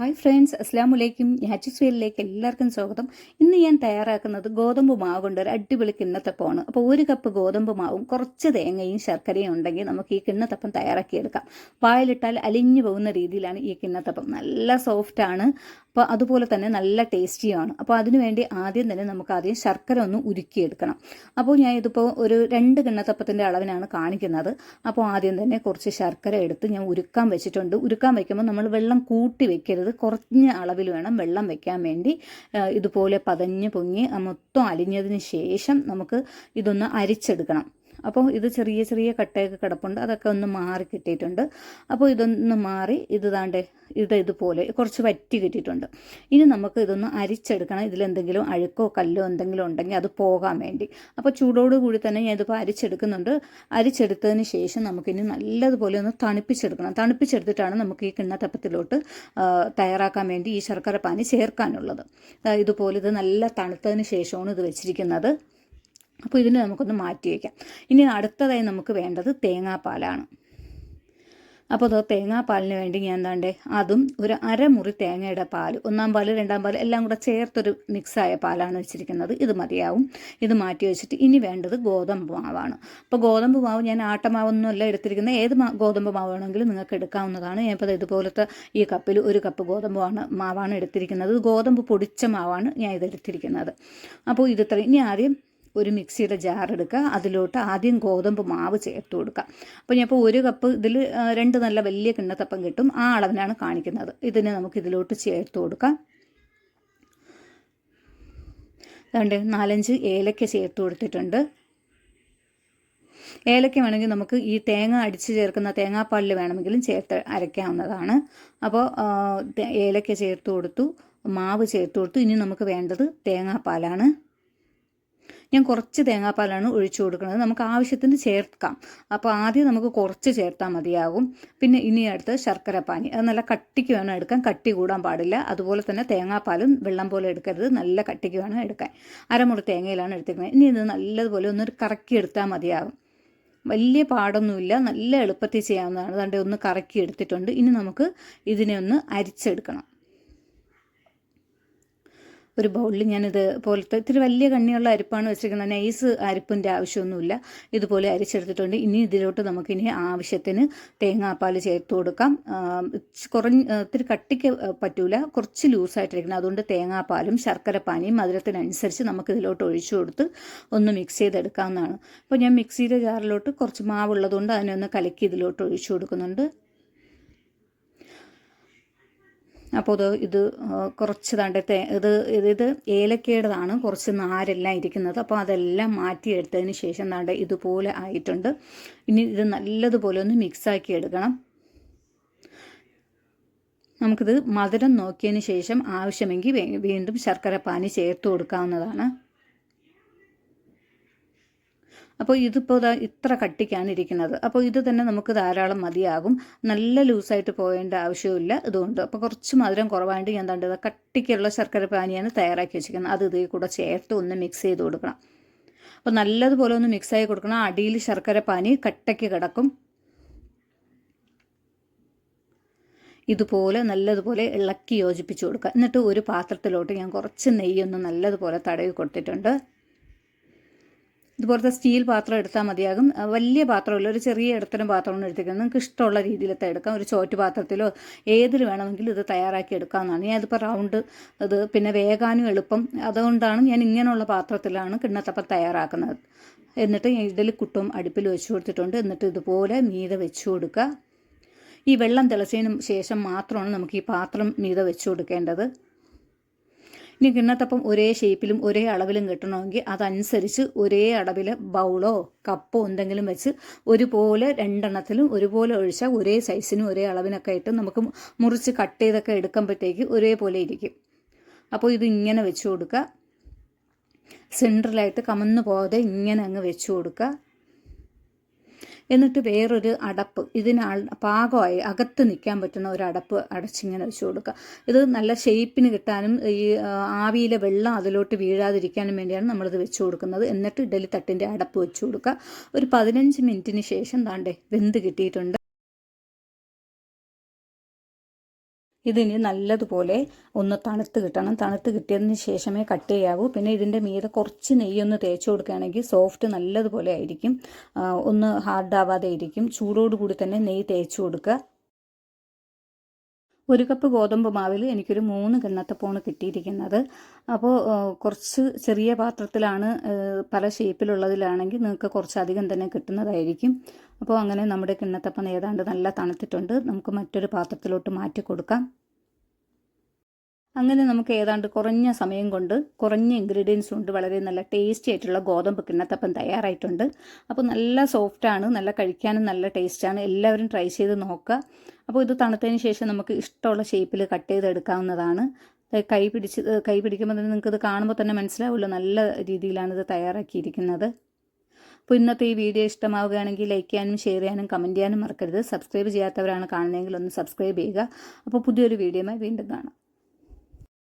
Hi friends അസ്ലാം വലൈക്കും ഞാച്ചിസ് വേലിലേക്ക് എല്ലാവർക്കും സ്വാഗതം. ഇന്ന് ഞാൻ തയ്യാറാക്കുന്നത് ഗോതമ്പ് മാവ് കൊണ്ട് ഒരു അടിപൊളി കിണ്ണത്തപ്പമാണ്. അപ്പോൾ ഒരു കപ്പ് ഗോതമ്പ് മാവും കുറച്ച് തേങ്ങയും ശർക്കരയും ഉണ്ടെങ്കിൽ നമുക്ക് ഈ കിണ്ണത്തപ്പം തയ്യാറാക്കിയെടുക്കാം. പായലിട്ടാൽ അലിഞ്ഞു പോകുന്ന രീതിയിലാണ് ഈ കിണ്ണത്തപ്പം. നല്ല സോഫ്റ്റ് ആണ്. അപ്പോൾ അതുപോലെ തന്നെ നല്ല ടേസ്റ്റിയാണ് അപ്പോൾ അതിനുവേണ്ടി ആദ്യം തന്നെ നമുക്ക് ആദ്യം ശർക്കര ഒന്ന് ഉരുക്കിയെടുക്കണം. അപ്പോൾ ഞാൻ ഇതിപ്പോൾ ഒരു രണ്ട് കിണ്ണത്തപ്പത്തിന്റെ അളവിനാണ് കാണിക്കുന്നത്. അപ്പോൾ ആദ്യം തന്നെ കുറച്ച് ശർക്കര എടുത്ത് ഞാൻ ഉരുക്കാൻ വെച്ചിട്ടുണ്ട്. ഉരുക്കാൻ വയ്ക്കുമ്പോൾ നമ്മൾ വെള്ളം കൂട്ടി വെക്കരുത്. കുറഞ്ഞ അളവിൽ വേണം വെള്ളം വെക്കാൻ വേണ്ടി ഇതുപോലെ പതഞ്ഞ് പൊങ്ങി മൊത്തം അലിഞ്ഞതിന് ശേഷം നമുക്ക് ഇതൊന്ന് അരിച്ചെടുക്കണം. അപ്പോൾ ഇത് ചെറിയ ചെറിയ കട്ടയൊക്കെ കിടപ്പുണ്ട്. അതൊക്കെ ഒന്ന് മാറി കിട്ടിയിട്ടുണ്ട്. അപ്പോൾ ഇതൊന്ന് മാറി ഇത് താണ്ട് ഇത് ഇതുപോലെ കുറച്ച് വറ്റി കിട്ടിയിട്ടുണ്ട്. ഇനി നമുക്ക് ഇതൊന്ന് അരിച്ചെടുക്കണം. ഇതിലെന്തെങ്കിലും അഴുക്കോ കല്ലോ എന്തെങ്കിലും ഉണ്ടെങ്കിൽ അത് പോകാൻ വേണ്ടി. അപ്പോൾ ചൂടോട് കൂടി തന്നെ ഞാൻ ഇതിപ്പോൾ അരിച്ചെടുക്കുന്നുണ്ട്. അരിച്ചെടുത്തതിന് ശേഷം നമുക്കിനി നല്ലതുപോലെ ഒന്ന് തണുപ്പിച്ചെടുക്കണം. തണുപ്പിച്ചെടുത്തിട്ടാണ് നമുക്ക് ഈ കിണ്ണത്തപ്പത്തിലോട്ട് തയ്യാറാക്കാൻ വേണ്ടി ഈ ശർക്കര പാനി ചേർക്കാനുള്ളത്. ഇതുപോലെ ഇത് നല്ല തണുത്തതിന് ശേഷമാണ് ഇത് വെച്ചിരിക്കുന്നത്. അപ്പോൾ ഇതിനെ നമുക്കൊന്ന് മാറ്റി വയ്ക്കാം ഇനി അടുത്തതായി നമുക്ക് വേണ്ടത് തേങ്ങാപ്പാലാണ്. അപ്പോൾ അത് തേങ്ങാപ്പാലിന് വേണ്ടി ഞാൻ എന്താണ്ടേ അതും ഒരു അരമുറി തേങ്ങയുടെ പാൽ ഒന്നാം പാൽ രണ്ടാം പാൽ എല്ലാം കൂടെ ചേർത്തൊരു മിക്സായ പാലാണ് വെച്ചിരിക്കുന്നത്. ഇത് മതിയാവും. ഇത് മാറ്റി വെച്ചിട്ട് ഇനി വേണ്ടത് ഗോതമ്പ് മാവാണ്. അപ്പോൾ ഗോതമ്പ് മാവ് ഞാൻ ആട്ടമാവൊന്നുമല്ല എടുത്തിരിക്കുന്നത്. ഏത് ഗോതമ്പ് മാവാണെങ്കിലും നിങ്ങൾക്ക് എടുക്കാവുന്നതാണ്. ഞാൻ ഇപ്പോൾ ഇതുപോലത്തെ ഈ കപ്പിൽ ഒരു കപ്പ് ഗോതമ്പാണ് മാവാണ് എടുത്തിരിക്കുന്നത്. ഗോതമ്പ് പൊടിച്ച മാവാണ് ഞാൻ ഇത് എടുത്തിരിക്കുന്നത്. അപ്പോൾ ഇത് ഇനി ആദ്യം ഒരു മിക്സിയുടെ ജാർ എടുക്കുക. അതിലോട്ട് ആദ്യം ഗോതമ്പ് മാവ് ചേർത്ത് കൊടുക്കുക. അപ്പോൾ ഞാൻ ഇപ്പോൾ ഒരു കപ്പ് ഇതിൽ രണ്ട് നല്ല വലിയ കിണ്ണത്തപ്പം കിട്ടും. ആ അളവിനാണ് കാണിക്കുന്നത്. ഇതിനെ നമുക്ക് ഇതിലോട്ട് ചേർത്ത് കൊടുക്കാം. അതുകൊണ്ട് നാലഞ്ച് ഏലക്ക ചേർത്ത് കൊടുത്തിട്ടുണ്ട്. ഏലക്ക വേണമെങ്കിൽ നമുക്ക് ഈ തേങ്ങ അടിച്ച് ചേർക്കുന്ന തേങ്ങാപ്പാലിൽ വേണമെങ്കിലും ചേർത്ത് അരയ്ക്കാവുന്നതാണ്. അപ്പോൾ ഏലക്ക ചേർത്ത് കൊടുത്തു മാവ് ചേർത്ത് കൊടുത്തു. ഇനി നമുക്ക് വേണ്ടത് തേങ്ങാപ്പാലാണ്. ഞാൻ കുറച്ച് തേങ്ങാപ്പാലാണ് ഒഴിച്ചു കൊടുക്കുന്നത്. നമുക്ക് ആവശ്യത്തിന് ചേർക്കാം. അപ്പോൾ ആദ്യം നമുക്ക് കുറച്ച് ചേർത്താൽ മതിയാകും. പിന്നെ ഇനി അടുത്ത് ശർക്കര പാനി അത് നല്ല കട്ടിക്ക് വേണം എടുക്കാൻ. കട്ടി കൂടാൻ പാടില്ല. അതുപോലെ തന്നെ തേങ്ങാപ്പാലും വെള്ളം പോലെ എടുക്കരുത്. നല്ല കട്ടിക്ക് വേണം എടുക്കാൻ. അരമുറി തേങ്ങയിലാണ് എടുത്തിരിക്കുന്നത്. ഇനി ഇത് നല്ലതുപോലെ ഒന്ന് കറക്കി എടുത്താൽ മതിയാകും. വലിയ പാടൊന്നുമില്ല. നല്ല എളുപ്പത്തിൽ ചെയ്യാവുന്നതാണ്. അതുകൊണ്ട് ഒന്ന് കറക്കി എടുത്തിട്ടുണ്ട്. ഇനി നമുക്ക് ഇതിനെ ഒന്ന് അരിച്ചെടുക്കണം. ഒരു ബൗളിൽ ഞാനിത് പോലത്തെ ഇത്തിരി വലിയ കണ്ണിയുള്ള അരിപ്പാണ് വെച്ചിരിക്കുന്നത്. നൈസ് അരിപ്പിന്റെ ആവശ്യമൊന്നുമില്ല. ഇതുപോലെ അരിച്ചെടുത്തിട്ടുണ്ട്. ഇനി ഇതിലോട്ട് നമുക്കിനി ആവശ്യത്തിന് തേങ്ങാപ്പാൽ ചേർത്ത് കൊടുക്കാം. കുറഞ്ഞ് ഇത്തിരി കട്ടിക്ക് പറ്റൂല. കുറച്ച് ലൂസായിട്ടിരിക്കണം. അതുകൊണ്ട് തേങ്ങാപ്പാലും ശർക്കര പാനിയും മധുരത്തിനനുസരിച്ച് നമുക്ക് ഇതിലോട്ട് ഒഴിച്ചു കൊടുത്ത് ഒന്ന് മിക്സ് ചെയ്തെടുക്കാവുന്നതാണ്. അപ്പോൾ ഞാൻ മിക്സിയുടെ ജാറിലോട്ട് കുറച്ച് മാവുള്ളതുകൊണ്ട് അതിനെ ഒന്ന് കലക്കി ഇതിലോട്ട് ഒഴിച്ചു കൊടുക്കുന്നുണ്ട്. അപ്പോൾ ഇത് ഇത് കുറച്ച് തണ്ടത്തെ ഇത് ഇത് ഏലക്കയുടേതാണ് കുറച്ച് നാരെല്ലാം ഇരിക്കുന്നത്. അപ്പോൾ അതെല്ലാം മാറ്റിയെടുത്തതിന് ശേഷം ദാണ്ട ഇതുപോലെ ആയിട്ടുണ്ട്. ഇനി ഇത് നല്ലതുപോലെ ഒന്ന് മിക്സാക്കി എടുക്കണം. നമുക്കിത് മധുരം നോക്കിയതിന് ശേഷം ആവശ്യമെങ്കിൽ വീണ്ടും ശർക്കര പാനി ചേർത്ത് കൊടുക്കാവുന്നതാണ്. അപ്പോൾ ഇതിപ്പോൾ ഇത്ര കട്ടിക്കാണ് ഇരിക്കുന്നത് അപ്പോൾ ഇത് തന്നെ നമുക്ക് ധാരാളം മതിയാകും. നല്ല ലൂസായിട്ട് പോകേണ്ട ആവശ്യമില്ല ഇതുകൊണ്ട്. അപ്പോൾ കുറച്ച് മധുരം കുറവായിട്ട് ഞാൻ തണ്ടത് കട്ടിക്കുള്ള ശർക്കര പാനിയാണ് തയ്യാറാക്കി വെച്ചിരിക്കുന്നത്. അത് ഇതേ കൂടെ ചേർത്ത് ഒന്ന് മിക്സ് ചെയ്ത് കൊടുക്കണം. അപ്പോൾ നല്ലതുപോലെ ഒന്ന് മിക്സ് ആയി കൊടുക്കണം. അടിയിൽ ശർക്കര പാനി കട്ടയ്ക്ക് കിടക്കും. ഇതുപോലെ നല്ലതുപോലെ ഇളക്കി യോജിപ്പിച്ച് കൊടുക്കുക. എന്നിട്ട് ഒരു പാത്രത്തിലോട്ട് ഞാൻ കുറച്ച് നെയ്യൊന്ന് നല്ലതുപോലെ തടവി കൊടുത്തിട്ടുണ്ട്. ഇതുപോലത്തെ സ്റ്റീൽ പാത്രം എടുത്താൽ മതിയാകും. വലിയ പാത്രമല്ല ഒരു ചെറിയ ഇടത്തരം പാത്രമാണ് എടുത്തിരിക്കുന്നത് നിങ്ങൾക്ക് ഇഷ്ടമുള്ള രീതിയിലത്തെ എടുക്കാം. ഒരു ചോറ്റ് പാത്രത്തിലോ ഏതിൽ വേണമെങ്കിലും ഇത് തയ്യാറാക്കി എടുക്കാവുന്നതാണ്. ഞാൻ ഇതിപ്പോൾ റൗണ്ട് ഇത് പിന്നെ വേകാനും എളുപ്പം. അതുകൊണ്ടാണ് ഞാൻ ഇങ്ങനെയുള്ള പാത്രത്തിലാണ് കിണ്ണത്തപ്പം തയ്യാറാക്കുന്നത്. എന്നിട്ട് ഇതിൽ കുട്ടും അടുപ്പിൽ വെച്ച് കൊടുത്തിട്ടുണ്ട്. എന്നിട്ട് ഇതുപോലെ മീത വെച്ച് കൊടുക്കുക. ഈ വെള്ളം തിളച്ചതിന് ശേഷം മാത്രമാണ് നമുക്ക് ഈ പാത്രം മീത വെച്ച് കൊടുക്കേണ്ടത്. ഇനി കിണ്ണത്തപ്പം ഒരേ ഷേപ്പിലും ഒരേ അളവിലും കിട്ടണമെങ്കിൽ അതനുസരിച്ച് ഒരേ അളവിൽ ബൗളോ കപ്പോ എന്തെങ്കിലും വെച്ച് ഒരുപോലെ രണ്ടെണ്ണത്തിലും ഒരുപോലെ ഒഴിച്ചാൽ ഒരേ സൈസിനും ഒരേ അളവിനൊക്കെ ആയിട്ട് നമുക്ക് മുറിച്ച് കട്ട് ചെയ്തൊക്കെ എടുക്കുമ്പോഴത്തേക്ക് ഒരേപോലെ ഇരിക്കും. അപ്പോൾ ഇത് ഇങ്ങനെ വെച്ച് കൊടുക്കുക. സെൻട്രലായിട്ട് കമന്ന് പോകാതെ ഇങ്ങനെ അങ്ങ് വെച്ച് കൊടുക്കുക. എന്നിട്ട് വേറൊരു അടപ്പ്. ഇതിന് പാകമായി അകത്ത് നിൽക്കാൻ പറ്റുന്ന ഒരു അടപ്പ് അടച്ചിങ്ങനെ വെച്ച് കൊടുക്കുക. ഇത് നല്ല ഷേപ്പിന് കിട്ടാനും ഈ ആവിയിലെ വെള്ളം അതിലോട്ട് വീഴാതിരിക്കാനും വേണ്ടിയാണ് നമ്മളിത് വെച്ച് കൊടുക്കുന്നത്. എന്നിട്ട് ഇഡലി തട്ടിന്റെ അടപ്പ് വെച്ച് കൊടുക്കുക. ഒരു പതിനഞ്ച് മിനിറ്റിന് ശേഷം താണ്ടേ വെന്ത് കിട്ടിയിട്ടുണ്ട്. ഇതിനി നല്ലതുപോലെ ഒന്ന് തണുത്ത് കിട്ടണം. തണുത്ത് കിട്ടിയതിന് ശേഷമേ കട്ട് ചെയ്യാവൂ. പിന്നെ ഇതിന്റെ മീതെ കുറച്ച് നെയ്യൊന്ന് തേച്ച് കൊടുക്കുകയാണെങ്കിൽ സോഫ്റ്റ് നല്ലതുപോലെ ആയിരിക്കും. ഒന്ന് ഹാർഡ് ആവാതെ ഇരിക്കും. ചൂടോടുകൂടി തന്നെ നെയ്യ് തേച്ച് കൊടുക്കുക. ഒരു കപ്പ് ഗോതമ്പ് മാവിൽ എനിക്കൊരു മൂന്ന് കിണ്ണത്തപ്പമാണ് കിട്ടിയിരിക്കുന്നത്. അപ്പോൾ കുറച്ച് ചെറിയ പാത്രത്തിലാണ് പല ഷേപ്പിലുള്ളതിലാണെങ്കിൽ നിങ്ങൾക്ക് കുറച്ചധികം തന്നെ കിട്ടുന്നതായിരിക്കും. അപ്പോൾ അങ്ങനെ നമ്മുടെ കിണ്ണത്തപ്പം ഏതാണ്ട് നല്ല തണുത്തിട്ടുണ്ട്. നമുക്ക് മറ്റൊരു പാത്രത്തിലോട്ട് മാറ്റി കൊടുക്കാം. അങ്ങനെ നമുക്ക് ഏതാണ്ട് കുറഞ്ഞ സമയം കൊണ്ട് കുറഞ്ഞ ഇൻഗ്രീഡിയൻസ് കൊണ്ട് വളരെ നല്ല ടേസ്റ്റി ആയിട്ടുള്ള ഗോതമ്പ് കിണ്ണത്തപ്പം തയ്യാറായിട്ടുണ്ട്. അപ്പോൾ നല്ല സോഫ്റ്റാണ് നല്ല കഴിക്കാനും നല്ല ടേസ്റ്റാണ് എല്ലാവരും ട്രൈ ചെയ്ത് നോക്കുക. അപ്പോൾ ഇത് തണുത്തതിന് ശേഷം നമുക്ക് ഇഷ്ടമുള്ള ഷേപ്പിൽ കട്ട് ചെയ്തെടുക്കാവുന്നതാണ് കൈ പിടിച്ച് കൈ പിടിക്കുമ്പോൾ തന്നെ നിങ്ങൾക്ക് ഇത് കാണുമ്പോൾ തന്നെ മനസ്സിലാവുമല്ലോ നല്ല രീതിയിലാണ് ഇത് തയ്യാറാക്കിയിരിക്കുന്നത്. അപ്പോൾ ഇന്നത്തെ ഈ വീഡിയോ ഇഷ്ടമാവുകയാണെങ്കിൽ ലൈക്ക് ചെയ്യാനും ഷെയർ ചെയ്യാനും കമന്റ് ചെയ്യാനും മറക്കരുത്. സബ്സ്ക്രൈബ് ചെയ്യാത്തവരാണ് കാണുന്നതെങ്കിൽ ഒന്ന് സബ്സ്ക്രൈബ് ചെയ്യുക. അപ്പോൾ പുതിയൊരു വീഡിയോയുമായി വീണ്ടും കാണാം.